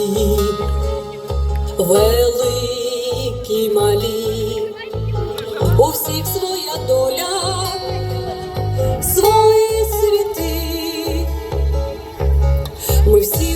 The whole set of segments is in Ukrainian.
світі, великі малі, у всіх своя доля, свої світи, ми всі.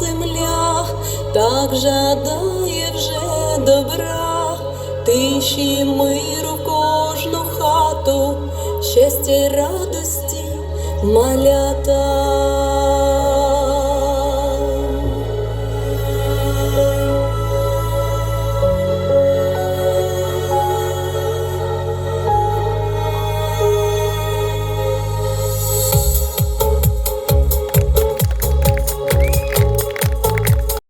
земля, так жадає вже добра, тиші миру кожну хату, щастя й радості малята.